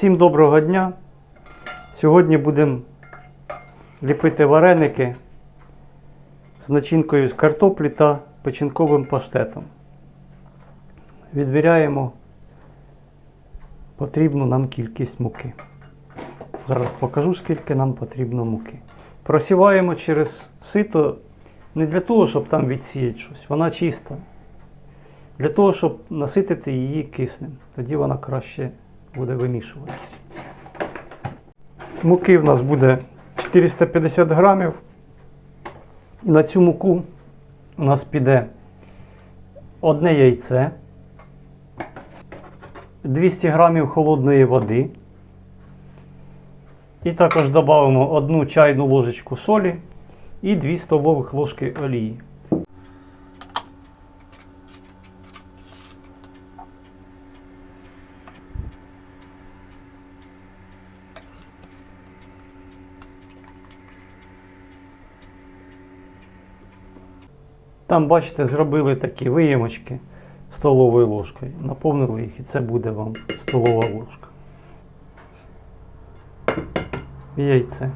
Всім доброго дня. Сьогодні будемо ліпити вареники з начинкою з картоплі та печінковим паштетом. Відміряємо потрібну нам кількість муки. Зараз покажу, скільки нам потрібно муки. Просіваємо через сито не для того, щоб там відсіяти щось. Вона чиста. Для того, щоб наситити її киснем. Тоді вона краще буде вимішуватись. Муки в нас буде 450 грамів. На цю муку у нас піде одне яйце, 200 грамів холодної води. І також додамо одну чайну ложечку солі і 2 столових ложки олії. Там, бачите, зробили такі виємочки столовою ложкою. Наповнили їх і це буде вам столова ложка. Яйце.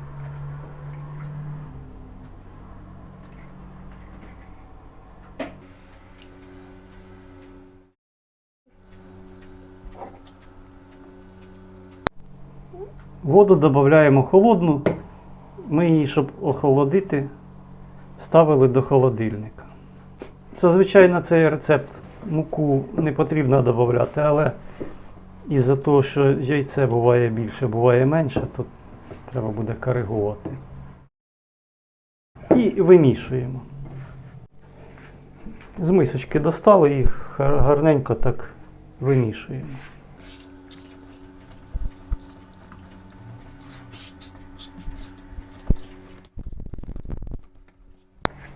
Воду додаємо холодну. Ми її, щоб охолодити, ставили до холодильника. Зазвичай на цей рецепт муку не потрібно додати, але із-за того, що яйце буває більше, буває менше, то треба буде коригувати. І вимішуємо. З мисочки достали і гарненько так вимішуємо.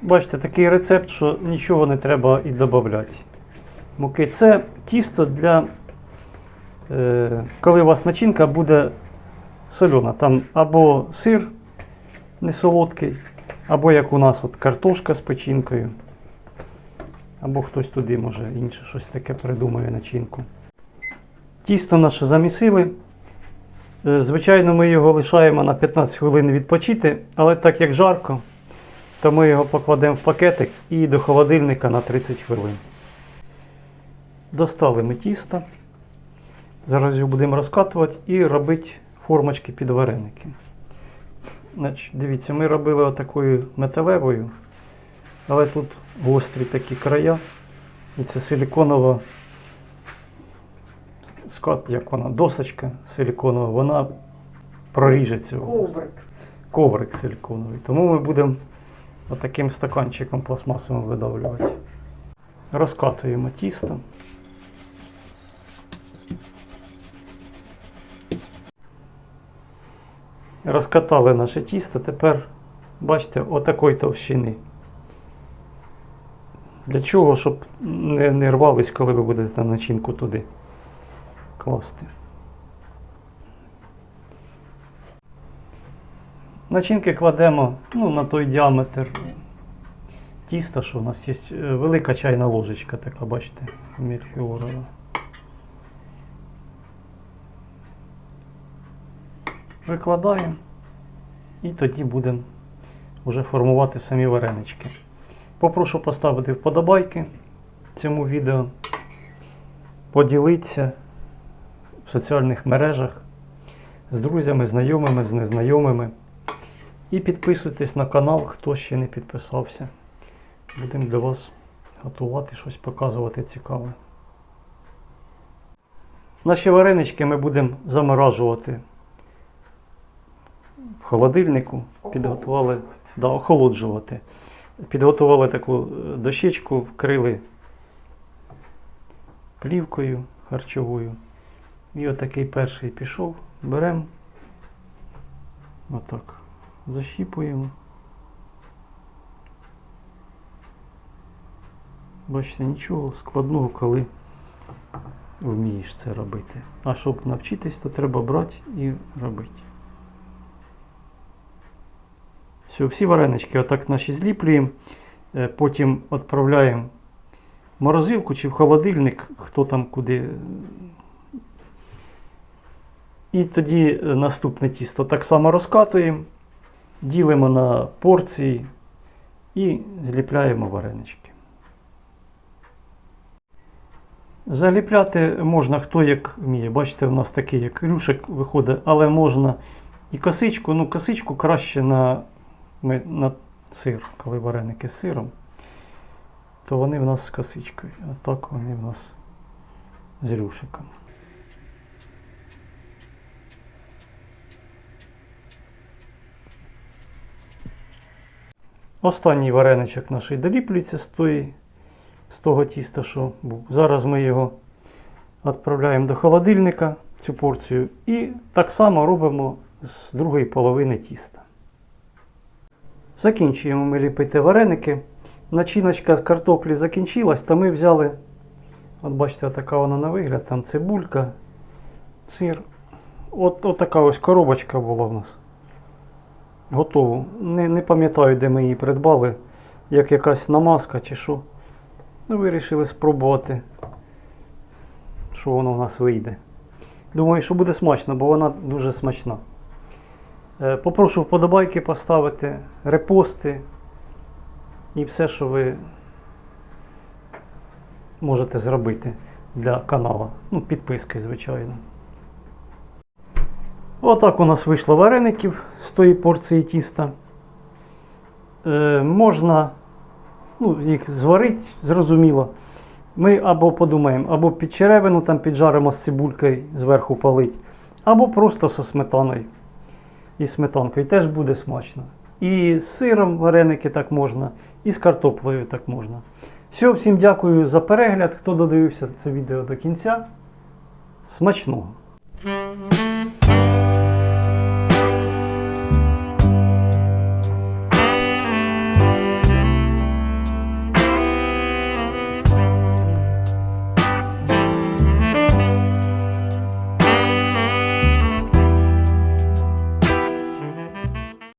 Бачите, такий рецепт, що нічого не треба і додати. Муки. Це тісто для, е, коли у вас начинка буде солена. Там або сир не солодкий, або як у нас от картошка з печінкою. Або хтось туди може інше щось таке придумає начинку. Тісто наше замісили. Е, Звичайно, ми його лишаємо на 15 хвилин відпочити, але так як жарко, то ми його покладемо в пакетик і до холодильника на 30 хвилин. Достали ми тісто. Зараз його будемо розкатувати і робити формочки під вареники. Значить, дивіться, ми робили отакою металевою, але тут гострі такі края. І це силіконова скат, як вона, досочка силіконова, вона проріжеться. Коврик. коврик силіконовий. Тому ми будемо отаким стаканчиком пластмасовим видавлювати. Розкатуємо тісто. Розкатали наше тісто, тепер бачите, отакої товщини. Для чого? Щоб не, не рвались, коли ви будете начинку туди класти. Начинки кладемо ну, на той діаметр тіста, що у нас є е, велика чайна ложечка така, бачите, мельхіорова. Викладаємо і тоді будемо вже формувати самі варенички. Попрошу поставити вподобайки цьому відео, поділитися в соціальних мережах з друзями, знайомими, з незнайомими. І підписуйтесь на канал, хто ще не підписався. Будемо для вас готувати щось показувати цікаве. Наші варенички ми будемо заморажувати в холодильнику. Підготували, да, охолоджувати. Підготували таку е, дощечку, вкрили плівкою харчовою. І отакий перший пішов. Беремо. Отак. Защіпуємо. Бачите, нічого складного, коли вмієш це робити. А щоб навчитись, то треба брати і робити. Все, всі варенички отак наші зліплюємо, е, потім відправляємо в морозилку чи в холодильник, хто там куди І тоді е, наступне тісто так само розкатуємо, ділимо на порції і зліпляємо варенички. Заліпляти можна хто як вміє. Бачите, у нас такий як рюшик виходить, але можна і косичку. Ну, косичку краще на, на сир, коли вареники з сиром, то вони в нас з косичкою, а так вони в нас з рюшиком. Останній вареничок наш доліплюється з, тої, з того тіста, що був. Зараз ми його відправляємо до холодильника, цю порцію, і так само робимо з другої половини тіста. Закінчуємо ми ліпити вареники. Начиночка з картоплі закінчилась, то ми взяли, от бачите, така вона на вигляд, там цибулька, сир. От, от така ось коробочка була в нас. Готову. Не, не пам'ятаю, де ми її придбали, як якась намазка чи що. Ну, вирішили спробувати, що воно в нас вийде. Думаю, що буде смачно, бо вона дуже смачна. Е, Попрошу вподобайки поставити, репости і все, що ви можете зробити для каналу. Ну, підписки, звичайно. Отак у нас вийшло вареників з тої порції тіста. Е, можна ну, їх зварити, зрозуміло. Ми або подумаємо, або під черевину там піджаримо з цибулькою, зверху палить, або просто зі сметаною і сметанкою. Теж буде смачно. І з сиром вареники так можна, і з картоплею так можна. Все, всім дякую за перегляд, хто додивився це відео до кінця. Смачного!